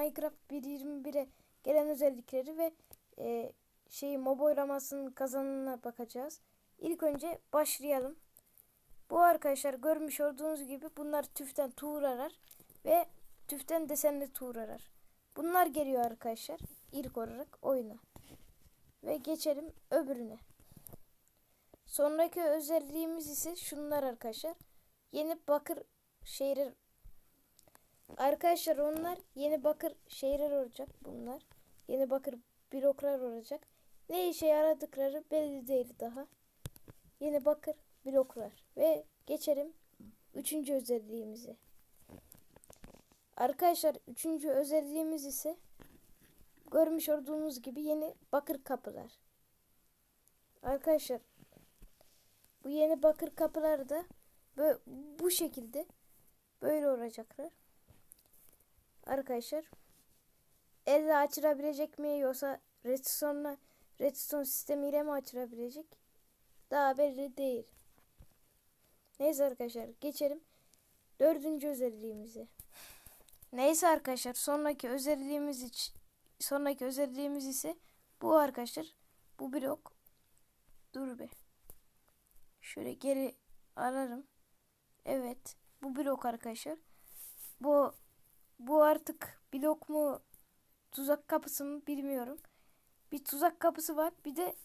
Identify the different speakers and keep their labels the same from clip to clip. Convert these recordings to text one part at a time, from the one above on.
Speaker 1: Minecraft 1.21'e gelen özellikleri ve e, şeyi mob oylamasının kazanına bakacağız. İlk önce başlayalım. Bu arkadaşlar görmüş olduğunuz gibi bunlar tüften tuğur arar ve tüften desenli tuğur arar. Bunlar geliyor arkadaşlar ilk olarak oyuna. Ve geçelim öbürüne. Sonraki özelliğimiz ise şunlar arkadaşlar. Yeni bakır şeyler Arkadaşlar onlar yeni bakır şeyler olacak bunlar. Yeni bakır bloklar olacak. Ne işe yaradıkları belli değil daha. Yeni bakır bloklar. Ve geçelim üçüncü özelliğimize. Arkadaşlar üçüncü özelliğimiz ise görmüş olduğunuz gibi yeni bakır kapılar. Arkadaşlar bu yeni bakır kapılar da bu şekilde böyle olacaklar. Arkadaşlar elle açılabilecek mi yoksa redstone'la redstone sistemiyle mi açılabilecek? Daha belli değil. Neyse arkadaşlar geçelim dördüncü özelliğimize. Neyse arkadaşlar sonraki özelliğimiz için sonraki özelliğimiz ise bu arkadaşlar. Bu blok dur be. Şöyle geri ararım. Evet. Bu blok arkadaşlar. Bu bu artık blok mu tuzak kapısı mı bilmiyorum. Bir tuzak kapısı var. Bir de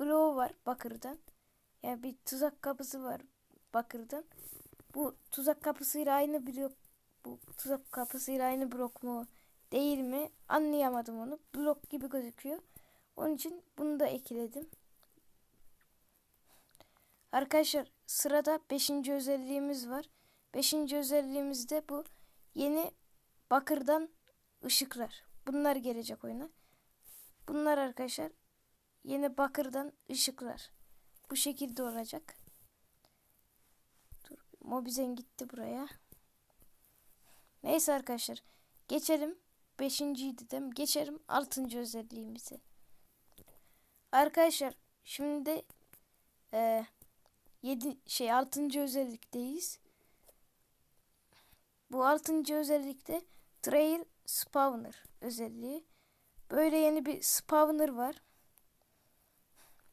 Speaker 1: bloğu var bakırdan. Yani bir tuzak kapısı var bakırdan. Bu tuzak kapısıyla aynı blok bu tuzak kapısıyla aynı blok mu değil mi anlayamadım onu. Blok gibi gözüküyor. Onun için bunu da ekledim. Arkadaşlar sırada 5. özelliğimiz var. 5. özelliğimiz de bu yeni bakırdan ışıklar. Bunlar gelecek oyuna. Bunlar arkadaşlar yeni bakırdan ışıklar. Bu şekilde olacak. Dur, Mobizen gitti buraya. Neyse arkadaşlar. Geçelim. Beşinciydi değil mi? Geçelim altıncı özelliğimizi. Arkadaşlar şimdi e, yedi şey altıncı özellikteyiz. Bu altıncı özellikte Trail Spawner özelliği. Böyle yeni bir spawner var.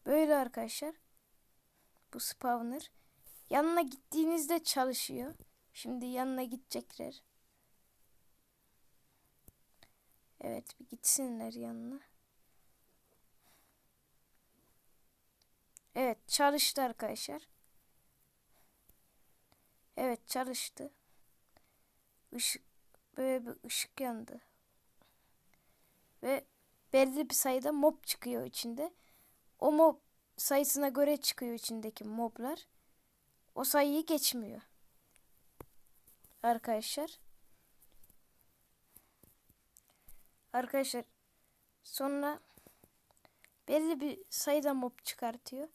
Speaker 1: Böyle arkadaşlar. Bu spawner. Yanına gittiğinizde çalışıyor. Şimdi yanına gidecekler. Evet bir gitsinler yanına. Evet çalıştı arkadaşlar. Evet çalıştı. Işık böyle bir ışık yandı. Ve belli bir sayıda mob çıkıyor içinde. O mob sayısına göre çıkıyor içindeki moblar. O sayıyı geçmiyor. Arkadaşlar. Arkadaşlar sonra belli bir sayıda mob çıkartıyor.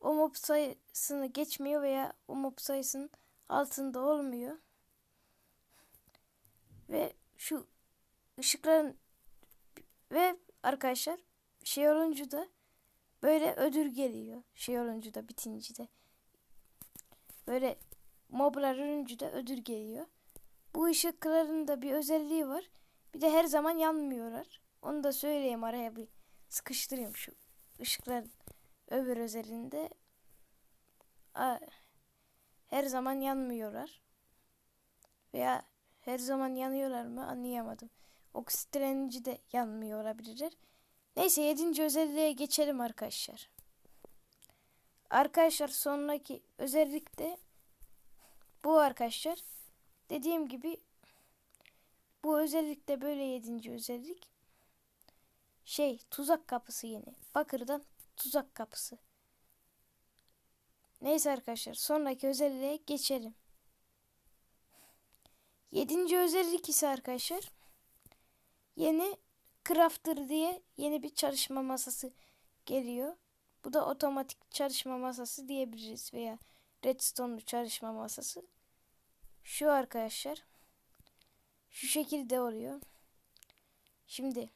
Speaker 1: O mob sayısını geçmiyor veya o mob sayısının altında olmuyor. Ve şu ışıkların ve arkadaşlar şey olunca da böyle ödül geliyor. Şey olunca da bitince de. Böyle moblar ölünce de ödül geliyor. Bu ışıkların da bir özelliği var. Bir de her zaman yanmıyorlar. Onu da söyleyeyim araya bir sıkıştırayım şu ışıkların öbür özelliğinde. Her zaman yanmıyorlar. Veya her zaman yanıyorlar mı anlayamadım. Oksitlenci de yanmıyor olabilirler. Neyse yedinci özelliğe geçelim arkadaşlar. Arkadaşlar sonraki özellik de bu arkadaşlar. Dediğim gibi bu özellikle böyle yedinci özellik. Şey tuzak kapısı yeni. Bakırdan tuzak kapısı. Neyse arkadaşlar sonraki özelliğe geçelim. Yedinci özellik ise arkadaşlar yeni Crafter diye yeni bir çalışma masası geliyor. Bu da otomatik çalışma masası diyebiliriz veya redstone çalışma masası. Şu arkadaşlar. Şu şekilde oluyor. Şimdi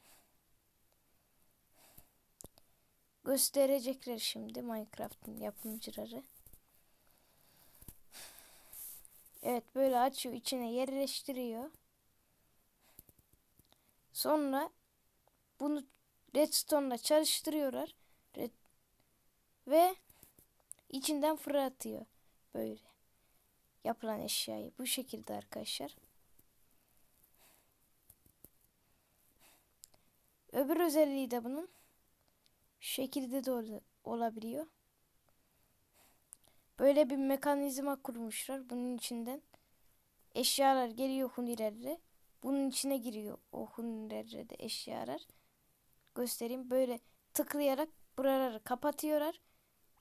Speaker 1: gösterecekler şimdi Minecraft'ın yapımcıları. Evet böyle açıyor içine yerleştiriyor. Sonra bunu redstone'la çalıştırıyorlar. Red ve içinden fırlatıyor. Böyle yapılan eşyayı. Bu şekilde arkadaşlar. Öbür özelliği de bunun şu şekilde de ol- olabiliyor. Böyle bir mekanizma kurmuşlar bunun içinden. Eşyalar geliyor hunilerle. Bunun içine giriyor o hunilerle de eşyalar. Göstereyim. Böyle tıklayarak buraları kapatıyorlar.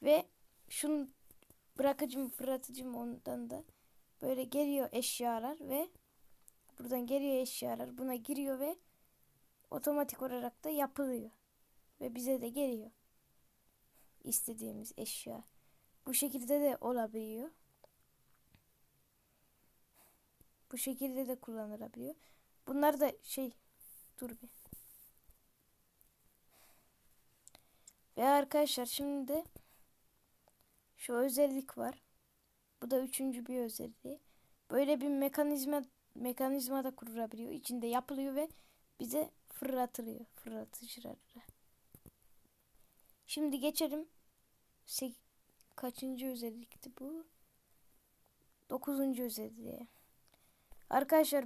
Speaker 1: Ve şunu bırakıcım fırlatıcım ondan da böyle geliyor eşyalar ve buradan geliyor eşyalar buna giriyor ve otomatik olarak da yapılıyor. Ve bize de geliyor. istediğimiz eşya. Bu şekilde de olabiliyor. Bu şekilde de kullanılabiliyor. Bunlar da şey dur bir. Ve arkadaşlar şimdi de şu özellik var. Bu da üçüncü bir özelliği. Böyle bir mekanizma mekanizma da kurulabiliyor. İçinde yapılıyor ve bize fırlatılıyor. Fırlatıcıları. Şimdi geçelim. Sek kaçıncı özellikti bu? Dokuzuncu özelliğe. Arkadaşlar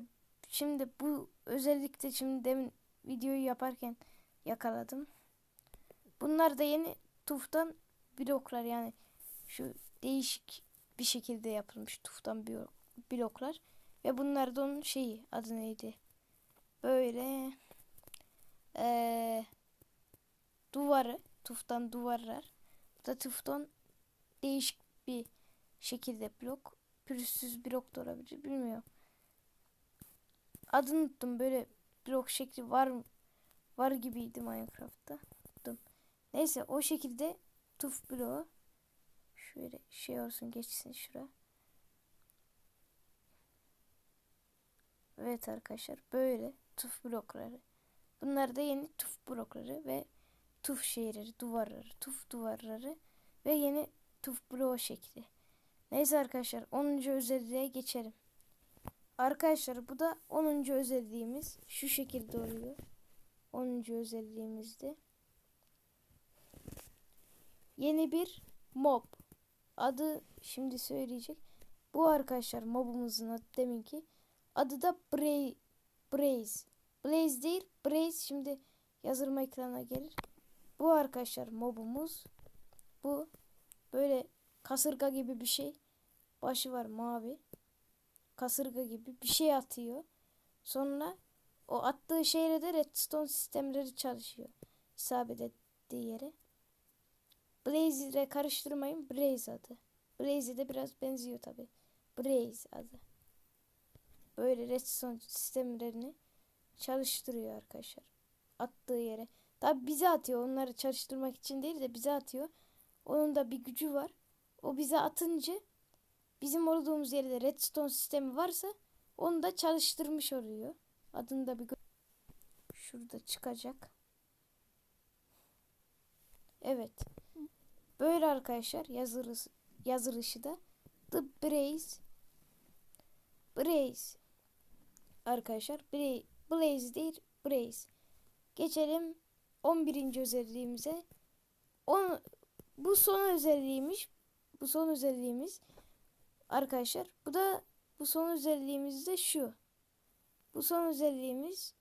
Speaker 1: şimdi bu özellikte şimdi demin videoyu yaparken yakaladım. Bunlar da yeni tuftan bloklar yani şu değişik bir şekilde yapılmış tuftan bloklar ve bunlar da onun şeyi adı neydi? Böyle ee, duvarı tuftan duvarlar. Bu da tuftan değişik bir şekilde blok. Pürüzsüz blok da olabilir bilmiyorum. Adını unuttum böyle blok şekli var var gibiydi Minecraft'ta. Unuttum. Neyse o şekilde tuf bloğu şöyle şey olsun geçsin şura. Evet arkadaşlar böyle tuf blokları. Bunlar da yeni tuf blokları ve tuf şeyleri, duvarları, tuf duvarları ve yeni tuf bloğu şekli. Neyse arkadaşlar 10. özelliğe geçelim. Arkadaşlar bu da 10. özelliğimiz. Şu şekilde oluyor. 10. özelliğimizde. Yeni bir mob. Adı şimdi söyleyecek. Bu arkadaşlar mobumuzun adı deminki. Adı da Bra Blaze. Blaze değil. Blaze şimdi yazılma ekranına gelir. Bu arkadaşlar mobumuz. Bu böyle kasırga gibi bir şey. Başı var mavi. Kasırga gibi bir şey atıyor. Sonra o attığı şeyle de redstone sistemleri çalışıyor. İsabet ettiği yere. Blaze ile karıştırmayın. Blaze adı. Blaze de biraz benziyor tabi. Blaze adı. Böyle redstone sistemlerini çalıştırıyor arkadaşlar. Attığı yere. Tabi bize atıyor. Onları çalıştırmak için değil de bize atıyor. Onun da bir gücü var. O bize atınca bizim olduğumuz yerde redstone sistemi varsa onu da çalıştırmış oluyor. Adında bir şurada çıkacak. Evet. Böyle arkadaşlar yazılışı, yazılışı da The Blaze Blaze arkadaşlar Blaze, Blaze değil Blaze geçelim 11. özelliğimize On, bu son özelliğimiz bu son özelliğimiz arkadaşlar bu da bu son özelliğimiz de şu bu son özelliğimiz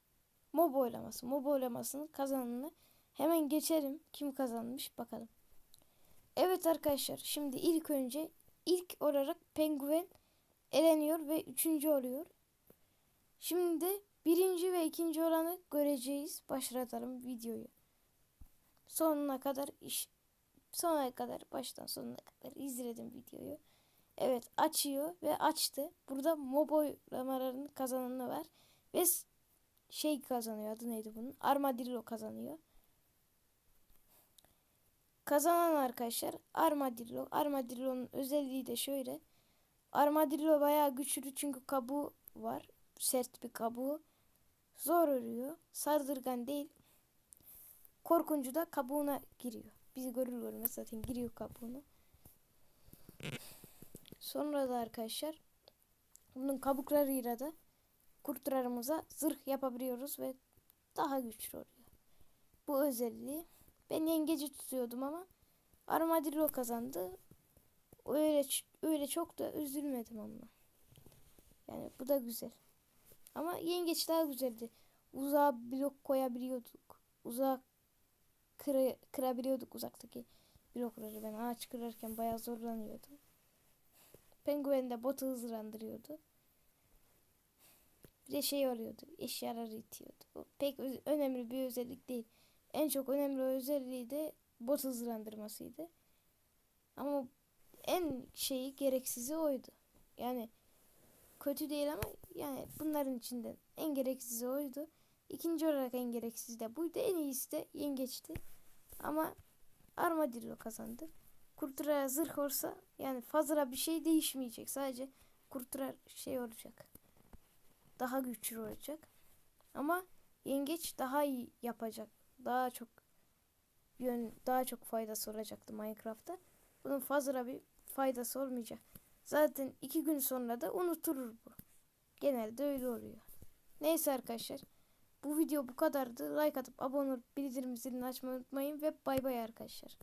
Speaker 1: mob oylaması mob oylamasının kazanını hemen geçelim kim kazanmış bakalım Evet arkadaşlar şimdi ilk önce ilk olarak penguen eleniyor ve üçüncü oluyor. Şimdi birinci ve ikinci olanı göreceğiz. Başlatalım videoyu. Sonuna kadar iş sonuna kadar baştan sonuna kadar izledim videoyu. Evet açıyor ve açtı. Burada mob oylamalarının kazananı var. Ve şey kazanıyor adı neydi bunun? Armadillo kazanıyor. Kazanan arkadaşlar Armadillo. Armadillo'nun özelliği de şöyle. Armadillo bayağı güçlü çünkü kabuğu var. Sert bir kabuğu. Zor örüyor. Sardırgan değil. Korkuncu da kabuğuna giriyor. Bizi görür görmez zaten giriyor kabuğuna. Sonra da arkadaşlar bunun kabuklarıyla da kurtlarımıza zırh yapabiliyoruz ve daha güçlü oluyor. Bu özelliği. Ben yengeci tutuyordum ama Armadillo kazandı. Öyle öyle çok da üzülmedim onunla. Yani bu da güzel. Ama yengeç daha güzeldi. Uzağa blok koyabiliyorduk. Uzağa kıra, kırabiliyorduk uzaktaki blokları. Ben ağaç kırarken bayağı zorlanıyordum. Penguen de botu hızlandırıyordu. Bir de şey oluyordu. Eşyaları itiyordu. Bu pek önemli bir özellik değil. En çok önemli özelliği de bot hızlandırmasıydı. Ama en şeyi gereksizi oydu. Yani kötü değil ama yani bunların içinden en gereksizi oydu. İkinci olarak en gereksiz de buydu. En iyisi de yengeçti. Ama Armadillo kazandı. Kurtura zırh olsa yani fazla bir şey değişmeyecek. Sadece kurtura şey olacak. Daha güçlü olacak. Ama yengeç daha iyi yapacak. Daha çok yön daha çok faydası olacaktı Minecraft'ta. Bunun fazla bir faydası olmayacak. Zaten iki gün sonra da unutulur bu. Genelde öyle oluyor. Neyse arkadaşlar. Bu video bu kadardı. Like atıp abone olup bildirim zilini açmayı unutmayın ve bay bay arkadaşlar.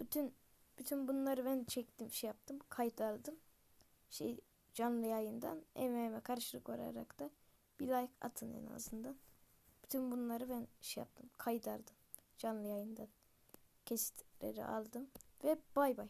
Speaker 1: Bütün bütün bunları ben çektim, şey yaptım, kayıt aldım. Şey canlı yayından emeğime karşılık olarak da bir like atın en azından. Bütün bunları ben şey yaptım, kayıt aldım canlı yayından. Kesitleri aldım ve bay bay.